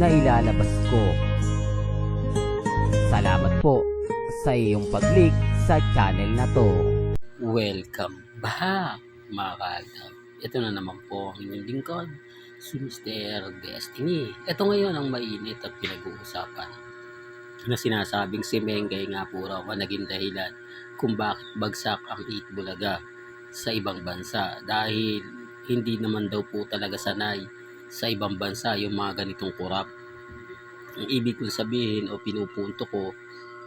na ilalabas ko. Salamat po sa iyong pag-click sa channel na to. Welcome back mga kalab. Ito na naman po ang inyong lingkod, si Mr. Destiny. Ito ngayon ang mainit at pinag-uusapan na sinasabing si Mengay nga po raw ang naging dahilan kung bakit bagsak ang 8 Bulaga sa ibang bansa dahil hindi naman daw po talaga sanay sa ibang bansa yung mga ganitong kurap. Ang ibig ko sabihin o pinupunto ko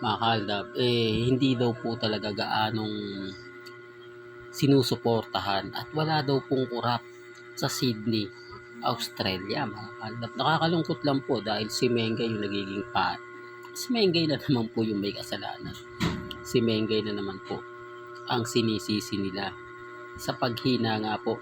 mga kalab, eh hindi daw po talaga gaanong sinusuportahan at wala daw pong kurap sa Sydney, Australia mga kalab. Nakakalungkot lang po dahil si Mengay yung nagiging pa. Si Mengay na naman po yung may kasalanan. Si Mengay na naman po ang sinisisi nila sa paghina nga po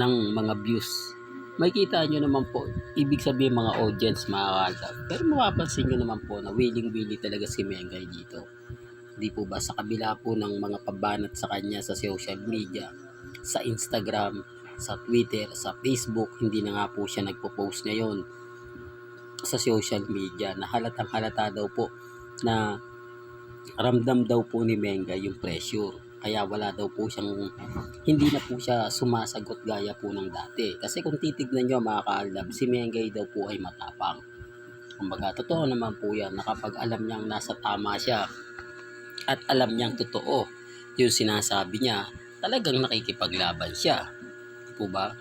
ng mga views. Makikita nyo naman po, ibig sabihin mga audience, mga kalab. Pero mapapansin nyo naman po na willing-willing talaga si Mengay dito. Di po ba sa kabila po ng mga pabanat sa kanya sa social media, sa Instagram, sa Twitter, sa Facebook, hindi na nga po siya nagpo-post ngayon sa social media na halatang halata daw po na ramdam daw po ni Menga yung pressure. Kaya wala daw po siyang, hindi na po siya sumasagot gaya po ng dati. Kasi kung titignan nyo mga kaalab, si Mengay daw po ay matapang. Kumbaga, totoo naman po yan na kapag alam niyang nasa tama siya at alam niyang totoo yung sinasabi niya, talagang nakikipaglaban siya. Po ba?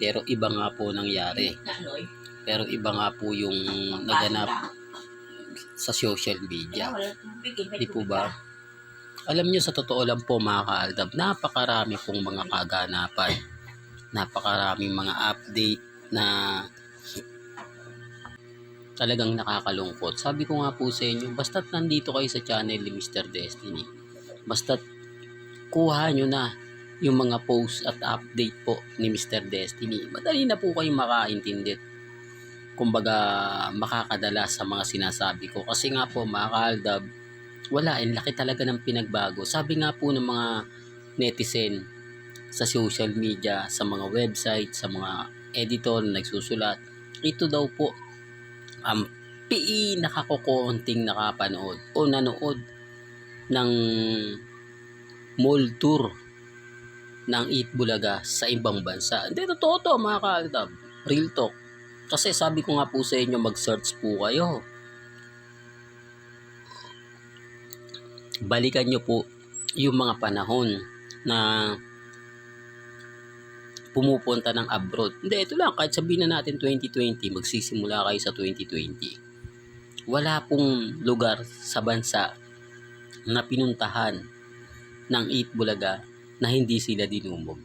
Pero iba nga po nangyari. Pero iba nga po yung naganap sa social media. Di po ba? Alam niyo sa totoo lang po mga kaaldab, napakarami pong mga kaganapan. Napakaraming mga update na talagang nakakalungkot. Sabi ko nga po sa inyo, basta't nandito kayo sa channel ni Mr. Destiny, basta't kuha nyo na yung mga post at update po ni Mr. Destiny. Madali na po kayo makaintindi. Kumbaga, makakadala sa mga sinasabi ko. Kasi nga po, mga kaaldab, wala, ang laki talaga ng pinagbago. Sabi nga po ng mga netizen sa social media, sa mga website, sa mga editor na nagsusulat, ito daw po ang pinakakukunting nakapanood o nanood ng mall tour ng Eat Bulaga sa ibang bansa. Hindi, totoo to mga kaaldab. Real talk. Kasi sabi ko nga po sa inyo, mag-search po kayo. Balikan nyo po yung mga panahon na pumupunta ng abroad. Hindi, ito lang, kahit sabihin na natin 2020, magsisimula kayo sa 2020. Wala pong lugar sa bansa na pinuntahan ng Eat Bulaga na hindi sila dinumog.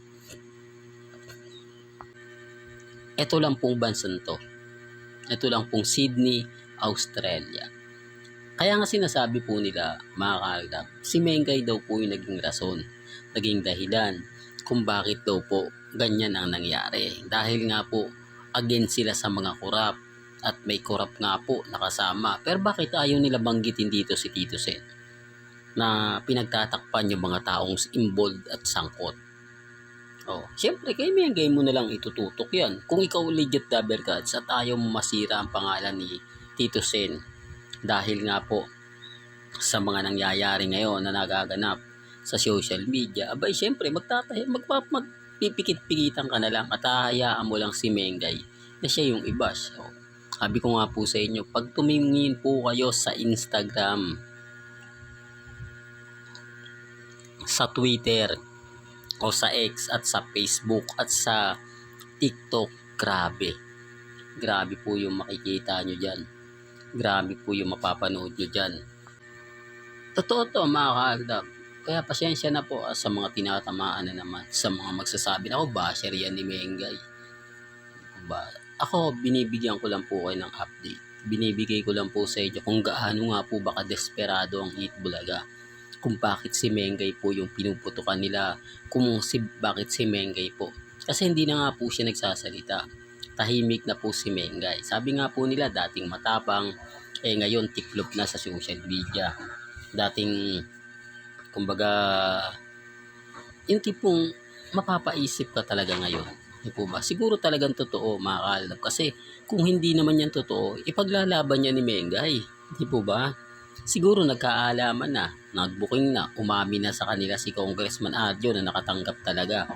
Ito lang pong bansan to. Ito lang pong Sydney, Australia. Kaya nga sinasabi po nila, mga kaaldab, si Mengay daw po yung naging rason, naging dahilan kung bakit daw po ganyan ang nangyari. Dahil nga po, against sila sa mga kurap at may kurap nga po nakasama. Pero bakit ayaw nila banggitin dito si Tito Sen? Na pinagtatakpan yung mga taong involved at sangkot. Oh, siyempre kay Mengay mo na lang itututok yan. Kung ikaw legit double cards at ayaw mo masira ang pangalan ni Tito Sen dahil nga po sa mga nangyayari ngayon na nagaganap sa social media, abay syempre magtatahi, magpap, magpipikit-pikitan ka na lang at hahayaan mo lang si Mengay na siya yung iba. So, sabi ko nga po sa inyo, pag tumingin po kayo sa Instagram, sa Twitter, o sa X at sa Facebook at sa TikTok, grabe. Grabe po yung makikita nyo dyan. Grabe po yung mapapanood nyo dyan. Totoo to mga kaaldab. Kaya pasensya na po ah, sa mga tinatamaan na naman. Sa mga magsasabi na ako, basher yan ni Mengay. Ba, ako binibigyan ko lang po kayo ng update. Binibigay ko lang po sa inyo kung gaano nga po baka desperado ang Eat Bulaga. Kung bakit si Mengay po yung pinuputukan nila. Kung si, bakit si Mengay po. Kasi hindi na nga po siya nagsasalita. Tahimik na po si Mengay. Sabi nga po nila dating matapang. Eh ngayon tiklop na sa social media. Dating kumbaga yung tipong mapapaisip ka talaga ngayon. Di po ba? Siguro talagang totoo, mga. Kasi kung hindi naman yan totoo, ipaglalaban niya ni Mengay. Di po ba? Siguro nagkaalaman na, nagbuking na, umami na sa kanila si Congressman Adjo na nakatanggap talaga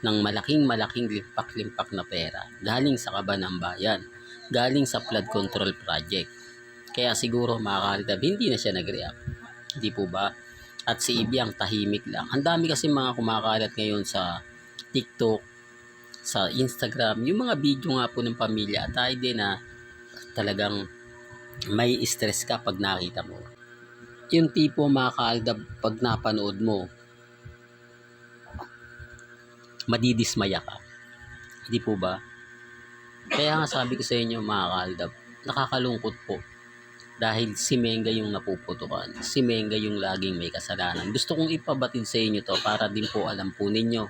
ng malaking malaking limpak-limpak na pera galing sa kaba ng bayan, galing sa flood control project. Kaya siguro mga kaalab, hindi na siya nag-react. Di po ba? At si Ibyang tahimik lang. Ang dami kasi mga kumakalat ngayon sa TikTok, sa Instagram, yung mga video nga po ng pamilya at tayo din na talagang may stress ka pag nakita mo. Yung tipo mga kaaldab pag napanood mo, madidismaya ka. Hindi po ba? Kaya nga sabi ko sa inyo mga kaaldab, nakakalungkot po. Dahil si Menga yung napuputukan. Si Menga yung laging may kasalanan. Gusto kong ipabatid sa inyo to para din po alam po ninyo.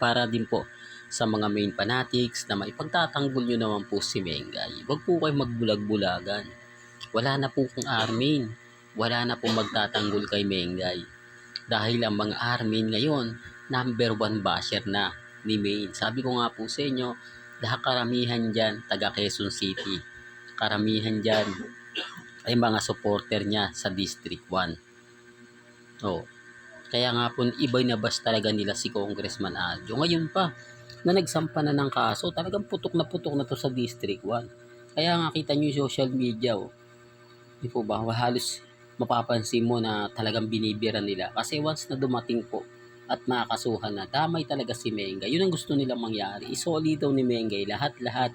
Para din po sa mga main fanatics na maipagtatanggol nyo naman po si Mengay. Huwag po kayo magbulag-bulagan. Wala na po kung Armin. Wala na po magtatanggol kay Mengay. Dahil ang mga Armin ngayon, number one basher na ni Main. Sabi ko nga po sa inyo, lahat karamihan dyan, taga Quezon City. Karamihan dyan ay mga supporter niya sa District 1. Oh. Kaya nga po, iba'y nabas talaga nila si Congressman Adjo. Ngayon pa, na nagsampa na ng kaso, talagang putok na putok na to sa District 1. Kaya nga kita nyo yung social media, oh. Di po ba? Halos mapapansin mo na talagang binibira nila. Kasi once na dumating po at makakasuhan na, damay talaga si Mengay. Yun ang gusto nilang mangyari. Isoli daw ni Mengay lahat-lahat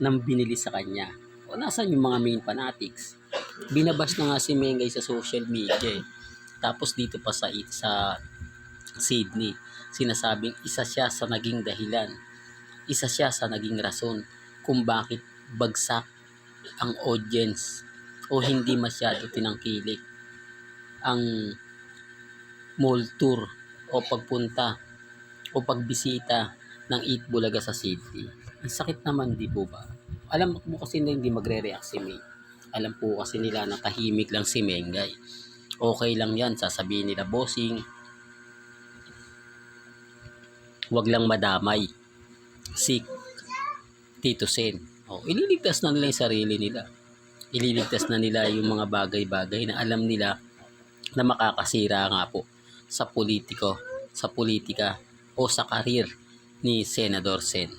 ng binili sa kanya. O nasan yung mga main fanatics? Binabas na nga si Mengay sa social media eh. Tapos dito pa sa, sa Sydney, sinasabing isa siya sa naging dahilan. Isa siya sa naging rason kung bakit bagsak ang audience o hindi masyado tinangkilik ang mall tour o pagpunta o pagbisita ng Eat Bulaga sa city. Ang sakit naman, di po ba? Alam mo kasi na hindi magre-react si May. Alam po kasi nila na tahimik lang si Mengay. Okay lang yan, sasabihin nila, bossing, wag lang madamay si Tito Sen. O, ililigtas na nila yung sarili nila. Ililigtas na nila yung mga bagay-bagay na alam nila na makakasira nga po sa politiko, sa politika o sa karir ni Senador Sen.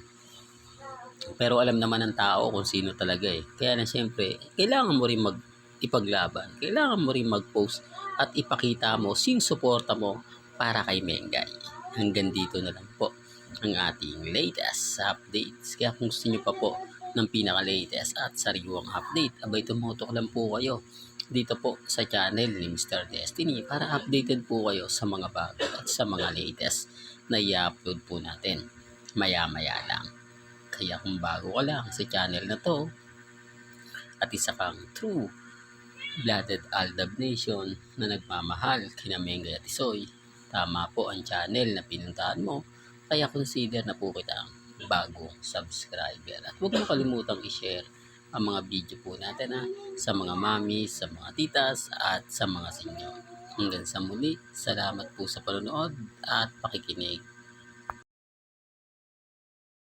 Pero alam naman ng tao kung sino talaga eh. Kaya na siyempre, kailangan mo rin mag ipaglaban. Kailangan mo rin mag-post at ipakita mo sin suporta mo para kay Mengay. Hanggang dito na lang po ang ating latest updates. Kaya kung gusto nyo pa po ng pinaka-latest at sariwang update, abay tumutok lang po kayo dito po sa channel ni Mr. Destiny para updated po kayo sa mga bago at sa mga latest na i-upload po natin maya-maya lang. Kaya kung bago ka lang sa channel na to at isa kang true blooded Aldab Nation na nagmamahal kina Mengay at Isoy, tama po ang channel na pinuntahan mo, kaya consider na po kita bagong subscriber. At huwag mo kalimutang i-share ang mga video po natin ha, sa mga mami, sa mga titas, at sa mga sinyo. Hanggang sa muli, salamat po sa panonood at pakikinig.